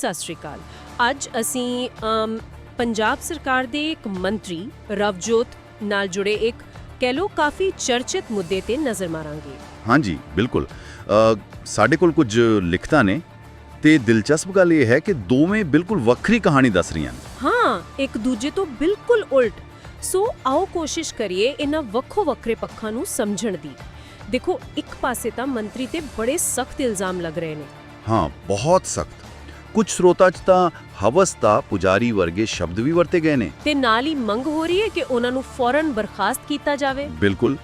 ਸਤਿ ਸ਼੍ਰੀ ਅਕਾਲ। ਅੱਜ ਅਸੀਂ ਪੰਜਾਬ ਸਰਕਾਰ ਦੇ ਇੱਕ ਮੰਤਰੀ ਰਵਜੋਤ ਨਾਲ ਜੁੜੇ ਇੱਕ ਕਹਿ ਲੋ ਕਾਫੀ ਚਰਚਿਤ ਮੁੱਦੇ ਤੇ ਨਜ਼ਰ ਮਾਰਾਂਗੇ। ਹਾਂਜੀ ਬਿਲਕੁਲ। ਸਾਡੇ ਕੋਲ ਕੁਝ ਲਿਖਤਾਂ ਨੇ ਤੇ ਦਿਲਚਸਪ ਗੱਲ ਇਹ ਹੈ ਕਿ ਦੋਵੇਂ ਬਿਲਕੁਲ ਵੱਖਰੀ ਕਹਾਣੀ ਦੱਸ ਰਹੀਆਂ ਨੇ। ਹਾਂ ਇੱਕ ਦੂਜੇ ਤੋਂ ਬਿਲਕੁਲ ਉਲਟ। ਸੋ ਆਓ ਕੋਸ਼ਿਸ਼ ਕਰੀਏ ਇਹਨਾਂ ਵੱਖੋ ਵੱਖਰੇ ਪੱਖਾਂ ਨੂੰ ਸਮਝਣ ਦੀ। ਦੇਖੋ ਇੱਕ ਪਾਸੇ ਤਾਂ ਮੰਤਰੀ ਤੇ ਬੜੇ ਸਖਤ ਇਲਜ਼ਾਮ ਲੱਗ ਰਹੇ ਨੇ। ਹਾਂ ਬਹੁਤ ਸਖਤ। ਕੁਝ ਸਰੋਤਾਂ 'ਚ ਤਾਂ ਹਵਸ ਦਾ ਪੁਜਾਰੀ ਵਰਗੇ ਸ਼ਬਦ ਵੀ ਵਰਤੇ ਗਏ ਨੇ। ਤੇ ਨਾਲ ਹੀ ਮੰਗ ਹੋ ਰਹੀ ਹੈ ਕਿ ਉਹਨਾਂ ਨੂੰ ਫੌਰਨ ਬਰਖਾਸਤ ਕੀਤਾ ਜਾਵੇ। ਬਿਲਕੁਲ।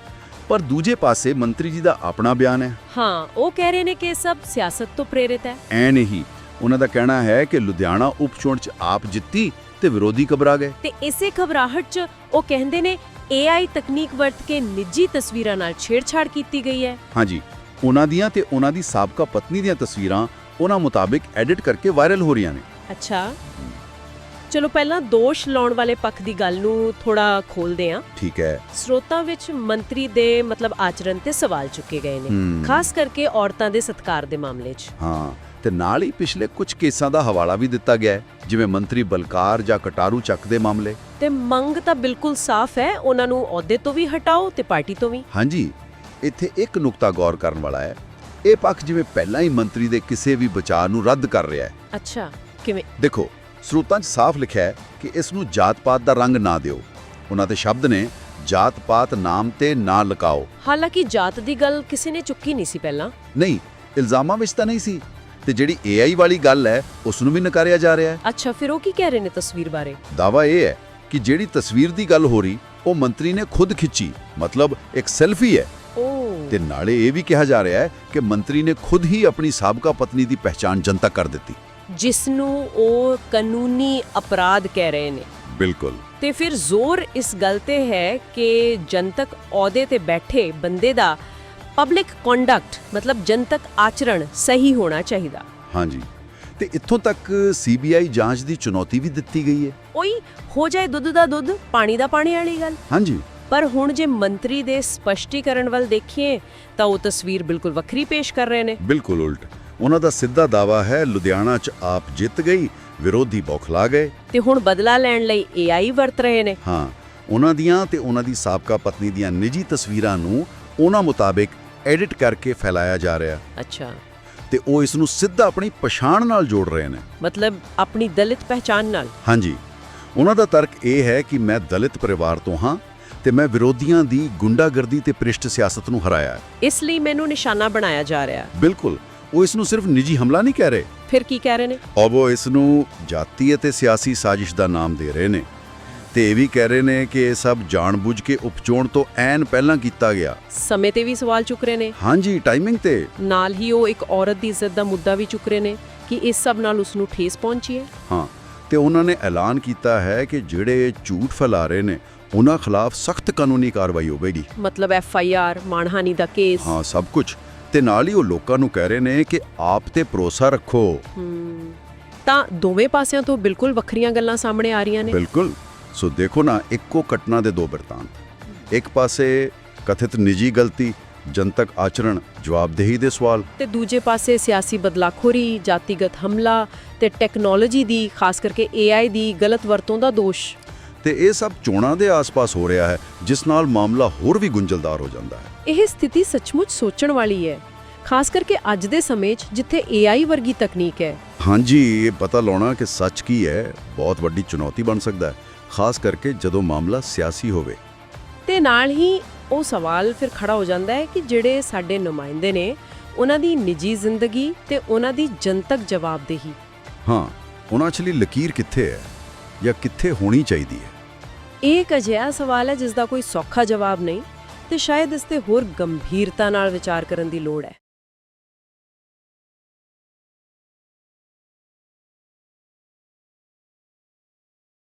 ਪਰ ਦੂਜੇ ਪਾਸੇ ਮੰਤਰੀ ਜੀ ਦਾ ਆਪਣਾ ਬਿਆਨ ਹੈ। ਹਾਂ ਉਹ ਕਹਿ ਰਹੇ ਨੇ ਕਿ ਇਹ ਸਭ ਸਿਆਸਤ ਤੋਂ ਪ੍ਰੇਰਿਤ ਹੈ। ਐ ਨਹੀਂ ਉਹਨਾਂ ਦਾ ਕਹਿਣਾ ਹੈ ਕਿ ਲੁਧਿਆਣਾ ਉਪਚੋਣ 'ਚ ਆਪ ਜਿੱਤੀ ਤੇ ਵਿਰੋਧੀ ਘਬਰਾ ਗਏ। ਤੇ ਇਸੇ ਘਬਰਾਹਟ 'ਚ ਉਹ ਕਹਿੰਦੇ ਨੇ AI ਤਕਨੀਕ ਵਰਤ ਕੇ ਨਿੱਜੀ ਤਸਵੀਰਾਂ ਨਾਲ ਛੇੜਛਾੜ ਕੀਤੀ ਗਈ ਹੈ। ਹਾਂਜੀ ਉਹਨਾਂ ਦੀਆਂ ਤੇ ਉਹਨਾਂ ਦੀ ਸਾਬਕਾ ਪਤਨੀ ਦੀਆਂ ਤਸਵੀਰਾਂ ਉਹਨਾਂ ਮੁਤਾਬਿਕ ਐਡਿਟ ਕਰਕੇ ਵਾਇਰਲ ਹੋ ਰਹੀਆਂ ਨੇ। ਅੱਛਾ। ਚਲੋ ਪਹਿਲਾਂ ਦੋਸ਼ ਲਾਉਣ ਵਾਲੇ ਪੱਖ ਦੀ ਗੱਲ ਨੂੰ ਥੋੜਾ ਖੋਲਦੇ ਹਾਂ। ਠੀਕ ਹੈ। ਸਰੋਤਾਂ ਵਿੱਚ ਮੰਤਰੀ ਦੇ ਮਤਲਬ ਆਚਰਣ ਤੇ ਸਵਾਲ ਚੁੱਕੇ ਗਏ ਨੇ। ਖਾਸ ਕਰਕੇ ਔਰਤਾਂ ਦੇ ਸਤਕਾਰ ਦੇ ਮਾਮਲੇ 'ਚ। ਹਾਂ ਤੇ ਨਾਲ ਹੀ ਪਿਛਲੇ ਕੁਝ ਕੇਸਾਂ ਦਾ ਹਵਾਲਾ ਵੀ ਦਿੱਤਾ ਗਿਆ ਜਿਵੇਂ ਮੰਤਰੀ ਬਲਕਾਰ ਜਾਂ ਕਟਾਰੂ ਚੱਕ ਦੇ ਮਾਮਲੇ। ਤੇ ਮੰਗ ਤਾਂ ਬਿਲਕੁਲ ਸਾਫ਼ ਹੈ ਉਹਨਾਂ ਨੂੰ ਅਹੁਦੇ ਤੋਂ ਵੀ ਹਟਾਓ ਤੇ ਪਾਰਟੀ ਤੋਂ ਵੀ। ਹਾਂਜੀ ਇੱਥੇ ਇੱਕ ਨੁਕਤਾ ਗੌਰ ਕਰਨ ਵਾਲਾ ਹੈ ਇਹ ਪੱਖ ਜਿਵੇਂ ਪਹਿਲਾਂ ਹੀ ਮੰਤਰੀ ਦੇ ਕਿਸੇ ਵੀ ਵਿਚਾਰ ਨੂੰ ਰੱਦ ਕਰ ਰਿਹਾ ਹੈ। ਅੱਛਾ ਕਿਵੇਂ? ਦੇਖੋ ਸਰੋਤਾਂ 'ਚ ਸਾਫ਼ ਲਿਖਿਆ ਹੈ ਕਿ ਇਸ ਨੂੰ ਜਾਤ-ਪਾਤ ਦਾ ਰੰਗ ਨਾ ਦਿਓ। ਉਹਨਾਂ ਦੇ ਸ਼ਬਦ ਨੇ ਜਾਤ-ਪਾਤ ਨਾਮ ਤੇ ਨਾ ਲਗਾਓ ਹਾਲਾਂਕਿ ਜਾਤ ਦੀ ਗੱਲ ਕਿਸੇ ਨੇ ਚੁੱਕੀ ਨਹੀਂ ਸੀ ਪਹਿਲਾਂ। ਨਹੀਂ ਇਲਜ਼ਾਮਾਂ ਵਿੱਚ ਤਾਂ ਨਹੀਂ ਸੀ। ਤੇ ਜਿਹੜੀ AI ਵਾਲੀ ਗੱਲ ਹੈ ਉਸ ਨੂੰ ਵੀ ਨਕਾਰਿਆ ਜਾ ਰਿਹਾ ਹੈ। ਅੱਛਾ ਫਿਰ ਉਹ ਕੀ ਕਹਿ ਰਹੇ ਨੇ ਤਸਵੀਰ ਬਾਰੇ? ਦਾਵਾ ਇਹ ਹੈ ਕਿ ਜਿਹੜੀ ਤਸਵੀਰ ਦੀ ਗੱਲ ਹੋ ਰਹੀ ਉਹ ਮੰਤਰੀ ਨੇ ਖੁਦ ਖਿੱਚੀ। ਮਤਲਬ ਇੱਕ ਸੈਲਫੀ ਹੈ। ਤੇ ਨਾਲੇ ਇਹ ਵੀ ਕਿਹਾ ਜਾ ਰਿਹਾ ਹੈ ਕਿ ਮੰਤਰੀ ਨੇ ਖੁਦ ਹੀ ਆਪਣੀ ਸਾਬਕਾ ਪਤਨੀ ਦੀ ਪਹਿਚਾਣ ਜਨਤਕ ਕਰ ਦਿੱਤੀ। ਜਿਸ ਨੂੰ ਉਹ ਕਾਨੂੰਨੀ ਅਪਰਾਧ ਕਹਿ ਰਹੇ ਨੇ। ਬਿਲਕੁਲ। ਤੇ ਫਿਰ ਜ਼ੋਰ ਇਸ ਗੱਲ ਤੇ ਹੈ ਕਿ ਜਨਤਕ ਅਹੁਦੇ ਤੇ ਬੈਠੇ ਬੰਦੇ ਦਾ ਪਬਲਿਕ ਕੰਡਕਟ ਮਤਲਬ ਜਨਤਕ ਆਚਰਣ ਸਹੀ ਹੋਣਾ ਚਾਹੀਦਾ। ਹਾਂਜੀ। ਤੇ ਇੱਥੋਂ ਤੱਕ ਸੀਬੀਆਈ ਜਾਂਚ ਦੀ ਚੁਣੌਤੀ ਵੀ ਦਿੱਤੀ ਗਈ ਹੈ। ਉਹੀ ਹੋ ਜਾਏ ਦੁੱਧ ਦਾ ਦੁੱਧ ਪਾਣੀ ਦਾ ਪਾਣੀ ਵਾਲੀ ਗੱਲ। ਹਾਂਜੀ। ਪਰ ਹੁਣ ਜੇ ਮੰਤਰੀ ਦੇ ਸਪਸ਼ਟੀਕਰਨ ਵੱਲ ਦੇਖੀਏ ਤਾਂ ਉਹ ਤਸਵੀਰ ਬਿਲਕੁਲ ਵੱਖਰੀ ਪੇਸ਼ ਕਰ ਰਹੇ ਨੇ। ਬਿਲਕੁਲ ਉਲਟ। ਉਹਨਾਂ ਦਾ ਸਿੱਧਾ ਦਾਵਾ ਹੈ ਲੁਧਿਆਣਾ 'ਚ ਆਪ ਜਿੱਤ ਗਈ ਵਿਰੋਧੀ ਬੌਖਲਾ ਗਏ। ਤੇ ਹੁਣ ਬਦਲਾ ਲੈਣ ਲਈ AI ਵਰਤ ਰਹੇ ਨੇ। ਹਾਂ ਉਹਨਾਂ ਦੀਆਂ ਤੇ ਉਹਨਾਂ ਦੀ ਸਾਬਕਾ ਪਤਨੀ ਦੀਆਂ ਨਿੱਜੀ ਤਸਵੀਰਾਂ ਨੂੰ ਉਹਨਾਂ ਮੁਤਾਬਿਕ ਐਡਿਟ ਕਰਕੇ ਫੈਲਾਇਆ ਜਾ ਰਿਹਾ। ਅੱਛਾ। ਤੇ ਉਹ ਇਸ ਨੂੰ ਸਿੱਧਾ ਆਪਣੀ ਪਛਾਣ ਨਾਲ ਜੋੜ ਰਹੇ ਨੇ। ਮਤਲਬ ਆਪਣੀ ਦਲਿਤ ਪਹਿਚਾਨ ਨਾਲ। ਹਾਂਜੀ। ਉਹਨਾਂ ਦਾ ਤਰਕ ਇਹ ਹੈ ਕਿ ਮੈਂ ਦਲਿਤ ਪਰਿਵਾਰ ਤੋਂ ਹਾਂ ਤੇ ਮੈਂ ਵਿਰੋਧੀਆਂ ਦੀ ਗੁੰਡਾਗਰਦੀ ਤੇ ਪ੍ਰਿਸ਼ਟ ਸਿਆਸਤ ਨੂੰ ਹਰਾਇਆ ਇਸ ਲਈ ਮੈਨੂੰ ਨਿਸ਼ਾਨਾ ਬਣਾਇਆ ਜਾ ਰਿਹਾ ਬਿਲਕੁਲ। ਉਹ ਇਸ ਨੂੰ ਸਿਰਫ ਨਿੱਜੀ ਹਮਲਾ ਨਹੀਂ ਕਹਿ ਰਹੇ। ਫਿਰ ਕੀ ਕਹਿ ਰਹੇ ਨੇ? ਔਰ ਉਹ ਇਸ ਨੂੰ ਜਾਤੀ ਅਤੇ ਸਿਆਸੀ ਸਾਜ਼ਿਸ਼ ਦਾ ਨਾਮ ਦੇ ਰਹੇ ਨੇ। ਤੇ ਇਹ ਵੀ ਕਹਿ ਰਹੇ ਨੇ ਕਿ ਇਹ ਸਭ ਜਾਣਬੁੱਝ ਕੇ ਉਪਚੋਣ ਤੋਂ ਐਨ ਪਹਿਲਾਂ ਕੀਤਾ ਗਿਆ। ਸਮੇਂ ਤੇ ਵੀ ਸਵਾਲ ਚੁੱਕ ਰਹੇ ਨੇ। ਹਾਂਜੀ ਟਾਈਮਿੰਗ ਤੇ। ਨਾਲ ਹੀ ਉਹ ਇੱਕ ਔਰਤ ਦੀ ਇੱਜ਼ਤ ਦਾ ਮੁੱਦਾ ਵੀ ਚੁੱਕ ਰਹੇ ਨੇ ਕਿ ਇਸ ਸਭ ਨਾਲ ਉਸ ਨੂੰ ਠੇਸ ਪਹੁੰਚੀ ਹੈ। ਹਾਂ ਤੇ ਉਹਨਾਂ ਨੇ ਐਲਾਨ ਕੀਤਾ ਹੈ ਕਿ ਜਿਹੜੇ ਝੂਠ ਫੈਲਾ ਰਹੇ ਨੇ ਉਹਨਾਂ ਖਿਲਾਫ ਸਖਤ ਕਾਨੂੰਨੀ ਕਾਰਵਾਈ ਹੋਵੇਗੀ। ਮਤਲਬ ਐਫ ਆਈ ਆਰ ਮਾਨਹਾਨੀ ਦਾ ਕੇਸ। ਹਾਂ ਸਭ ਕੁਝ। ਤੇ ਨਾਲ ਹੀ ਉਹ ਲੋਕਾਂ ਨੂੰ ਕਹਿ ਰਹੇ ਨੇ ਕਿ ਆਪ ਤੇ ਭਰੋਸਾ ਰੱਖੋ। ਤਾਂ ਦੋਵੇਂ ਪਾਸਿਆਂ ਤੋਂ ਬਿਲਕੁਲ ਵੱਖਰੀਆਂ ਗੱਲਾਂ ਸਾਹਮਣੇ ਆ ਰਹੀਆਂ ਨੇ। ਬਿਲਕੁਲ। ਸੋ ਦੇਖੋ ਨਾ ਇੱਕੋ ਘਟਨਾ ਦੇ ਦੋ ਬਿਰਤਾਂਤ ਇੱਕ ਪਾਸੇ ਕਥਿਤ ਨਿੱਜੀ ਗਲਤੀ ਜਨਤਕ ਆਚਰਣ ਜਵਾਬਦੇਹੀ ਦੇ ਸਵਾਲ। ਤੇ ਦੂਜੇ ਪਾਸੇ ਸਿਆਸੀ ਬਦਲਾਖੋਰੀ ਜਾਤੀਗਤ ਹਮਲਾ ਤੇ ਟੈਕਨੋਲੋਜੀ ਦੀ ਖਾਸ ਕਰਕੇ AI ਦੀ ਗਲਤ ਵਰਤੋਂ ਦਾ ਦੋਸ਼। ਤੇ ਇਹ ਸਭ ਚੋਣਾਂ ਦੇ ਆਸ-ਪਾਸ ਹੋ ਰਿਹਾ ਹੈ ਜਿਸ ਨਾਲ ਮਾਮਲਾ ਹੋਰ ਵੀ ਗੁੰਝਲਦਾਰ ਹੋ ਜਾਂਦਾ ਹੈ। ਇਹ ਸਥਿਤੀ ਸੱਚਮੁੱਚ ਸੋਚਣ ਵਾਲੀ ਹੈ ਖਾਸ ਕਰਕੇ ਅੱਜ ਦੇ ਸਮੇਂ 'ਚ ਜਿੱਥੇ AI ਵਰਗੀ ਤਕਨੀਕ ਹੈ। ਹਾਂਜੀ ਇਹ ਪਤਾ ਲਾਉਣਾ ਕਿ ਸੱਚ ਕੀ ਹੈ ਬਹੁਤ ਵੱਡੀ ਚੁਣੌਤੀ ਬਣ ਸਕਦਾ ਹੈ ਖਾਸ ਕਰਕੇ ਜਦੋਂ ਮਾਮਲਾ ਸਿਆਸੀ ਹੋਵੇ। ਤੇ ਨਾਲ ਹੀ ਉਹ ਸਵਾਲ ਫਿਰ ਖੜਾ ਹੋ ਜਾਂਦਾ ਹੈ ਕਿ ਜਿਹੜੇ ਸਾਡੇ ਨੁਮਾਇੰਦੇ ਨੇ ਉਹਨਾਂ ਦੀ ਨਿੱਜੀ ਜ਼ਿੰਦਗੀ ਤੇ ਉਹਨਾਂ ਦੀ ਜਨਤਕ ਜਵਾਬਦੇਹੀ। ਹਾਂ ਉਹਨਾਂ 'ਚ ਲਈ ਲਕੀਰ ਕਿੱਥੇ ਹੈ ਜਾਂ ਕਿੱਥੇ ਹੋਣੀ ਚਾਹੀਦੀ ਹੈ? ਇਹ ਇੱਕ ਅਜਿਹਾ ਸਵਾਲ ਹੈ ਜਿਸ ਦਾ ਕੋਈ ਸੌਖਾ ਜਵਾਬ ਨਹੀਂ ਤੇ ਸ਼ਾਇਦ ਇਸ ਤੇ ਹੋਰ ਗੰਭੀਰਤਾ ਨਾਲ ਵਿਚਾਰ ਕਰਨ ਦੀ ਲੋੜ ਹੈ।